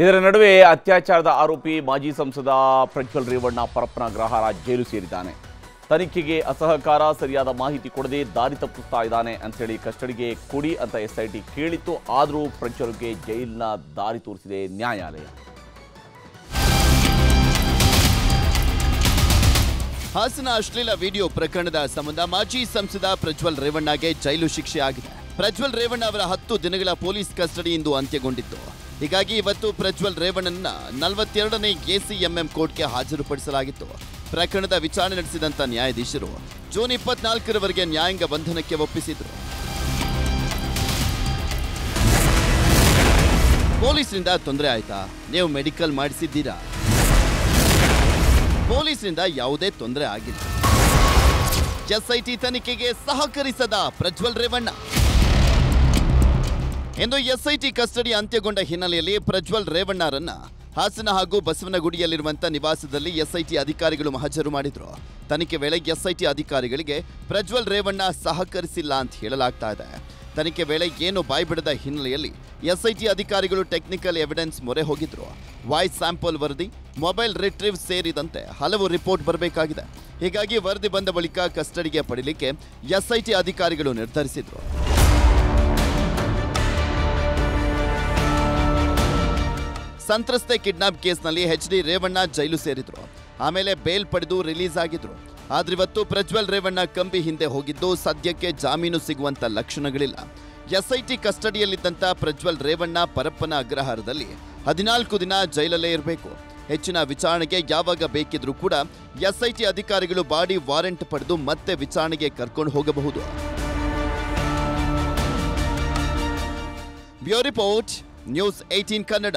ಇದರ ನಡುವೆ ಅತ್ಯಾಚಾರದ ಆರೋಪಿ ಮಾಜಿ ಸಂಸದ ಪ್ರಜ್ವಲ್ ರೇವಣ್ಣ ಪರಪ್ಪನ ಗ್ರಹಾರ ಜೈಲು ಸೇರಿದ್ದಾನೆ. ತನಿಖೆಗೆ ಅಸಹಕಾರ ಸರಿಯಾದ ಮಾಹಿತಿ ಕೊಡದೆ ದಾರಿ ತಪ್ಪಿಸ್ತಾ ಇದ್ದಾನೆ ಅಂತೇಳಿ ಕಸ್ಟಡಿಗೆ ಕೊಡಿ ಅಂತ ಎಸ್ಐಟಿ ಕೇಳಿತ್ತು. ಆದರೂ ಪ್ರಜ್ವಲ್ಗೆ ಜೈಲಿನ ದಾರಿ ತೋರಿಸಿದೆ ನ್ಯಾಯಾಲಯ. ಹಾಸನ ಅಶ್ಲೀಲ ವಿಡಿಯೋ ಪ್ರಕರಣದ ಸಂಬಂಧ ಮಾಜಿ ಸಂಸದ ಪ್ರಜ್ವಲ್ ರೇವಣ್ಣಗೆ ಜೈಲು ಶಿಕ್ಷೆ ಆಗಿದೆ. ಪ್ರಜ್ವಲ್ ರೇವಣ್ಣ ಅವರ ಹತ್ತು ದಿನಗಳ ಪೊಲೀಸ್ ಕಸ್ಟಡಿ ಇಂದು ಅಂತ್ಯಗೊಂಡಿತ್ತು. ಹೀಗಾಗಿ ಇವತ್ತು ಪ್ರಜ್ವಲ್ ರೇವಣ್ಣನ ನಲವತ್ತೆರಡನೇ ಎಸಿಎಂಎಂ ಕೋರ್ಟ್ಗೆ ಹಾಜರುಪಡಿಸಲಾಗಿತ್ತು. ಪ್ರಕರಣದ ವಿಚಾರಣೆ ನಡೆಸಿದಂತ ನ್ಯಾಯಾಧೀಶರು ಜೂನ್ ಇಪ್ಪತ್ನಾಲ್ಕರವರೆಗೆ ನ್ಯಾಯಾಂಗ ಬಂಧನಕ್ಕೆ ಒಪ್ಪಿಸಿದ್ರು. ಪೊಲೀಸರಿಂದ ತೊಂದರೆ ಆಯ್ತಾ? ನೀವು ಮೆಡಿಕಲ್ ಮಾಡಿಸಿದ್ದೀರಾ? ಪೊಲೀಸರಿಂದ ಯಾವುದೇ ತೊಂದರೆ ಆಗಿಲ್ಲ. ಎಸ್ಐಟಿ ತನಿಖೆಗೆ ಸಹಕರಿಸದ ಪ್ರಜ್ವಲ್ ರೇವಣ್ಣ. ಇಂದು ಎಸ್ಐಟಿ ಕಸ್ಟಡಿ ಅಂತ್ಯಗೊಂಡ ಹಿನ್ನೆಲೆಯಲ್ಲಿ ಪ್ರಜ್ವಲ್ ರೇವಣ್ಣರನ್ನ ಹಾಸನ ಹಾಗೂ ಬಸವನಗುಡಿಯಲ್ಲಿರುವಂತಹ ನಿವಾಸದಲ್ಲಿ ಎಸ್ಐಟಿ ಅಧಿಕಾರಿಗಳು ಹಾಜರು ಮಾಡಿದ್ರು. ತನಿಖೆ ವೇಳೆ ಎಸ್ಐಟಿ ಅಧಿಕಾರಿಗಳಿಗೆ ಪ್ರಜ್ವಲ್ ರೇವಣ್ಣ ಸಹಕರಿಸಿಲ್ಲ ಅಂತ ಹೇಳಲಾಗ್ತಾ ಇದೆ. ತನಿಖೆ ವೇಳೆ ಏನು ಬಾಯ್ಬಿಡದ ಹಿನ್ನೆಲೆಯಲ್ಲಿ ಎಸ್ಐಟಿ ಅಧಿಕಾರಿಗಳು ಟೆಕ್ನಿಕಲ್ ಎವಿಡೆನ್ಸ್ ಮೊರೆ ಹೋಗಿದ್ರು. ವಾಯ್ಸ್ ಸ್ಯಾಂಪಲ್ ವರದಿ, ಮೊಬೈಲ್ ರಿಟ್ರೀವ್ ಸೇರಿದಂತೆ ಹಲವು ರಿಪೋರ್ಟ್ ಬರಬೇಕಾಗಿದೆ. ಹೀಗಾಗಿ ವರದಿ ಬಂದ ಬಳಿಕ ಕಸ್ಟಡಿಗೆ ಪಡೆಯಲಿಕ್ಕೆ ಎಸ್ಐಟಿ ಅಧಿಕಾರಿಗಳು ನಿರ್ಧರಿಸಿದ್ರು. ಸಂತ್ರಸ್ತೆ ಕಿಡ್ನಾಪ್ ಕೇಸ್ನಲ್ಲಿ ಎಚ್ ಡಿ ರೇವಣ್ಣ ಜೈಲು ಸೇರಿದ್ರು. ಆಮೇಲೆ ಬೇಲ್ ಪಡೆದು ರಿಲೀಸ್ ಆಗಿದ್ರು. ಆದ್ರಿವತ್ತು ಪ್ರಜ್ವಲ್ ರೇವಣ್ಣ ಕಂಬಿ ಹಿಂದೆ ಹೋಗಿದ್ದು ಸದ್ಯಕ್ಕೆ ಜಾಮೀನು ಸಿಗುವಂತ ಲಕ್ಷಣಗಳಿಲ್ಲ. ಎಸ್ಐಟಿ ಕಸ್ಟಡಿಯಲ್ಲಿದ್ದಂಥ ಪ್ರಜ್ವಲ್ ರೇವಣ್ಣ ಪರಪ್ಪನ ಅಗ್ರಹಾರದಲ್ಲಿ ಹದಿನಾಲ್ಕು ದಿನ ಜೈಲಲ್ಲೇ ಇರಬೇಕು. ಹೆಚ್ಚಿನ ವಿಚಾರಣೆಗೆ ಯಾವಾಗ ಬೇಕಿದ್ರೂ ಕೂಡ ಎಸ್ಐಟಿ ಅಧಿಕಾರಿಗಳು ಬಾಡಿ ವಾರೆಂಟ್ ಪಡೆದು ಮತ್ತೆ ವಿಚಾರಣೆಗೆ ಕರ್ಕೊಂಡು ಹೋಗಬಹುದು. Bureau report, news eighteen Kannada.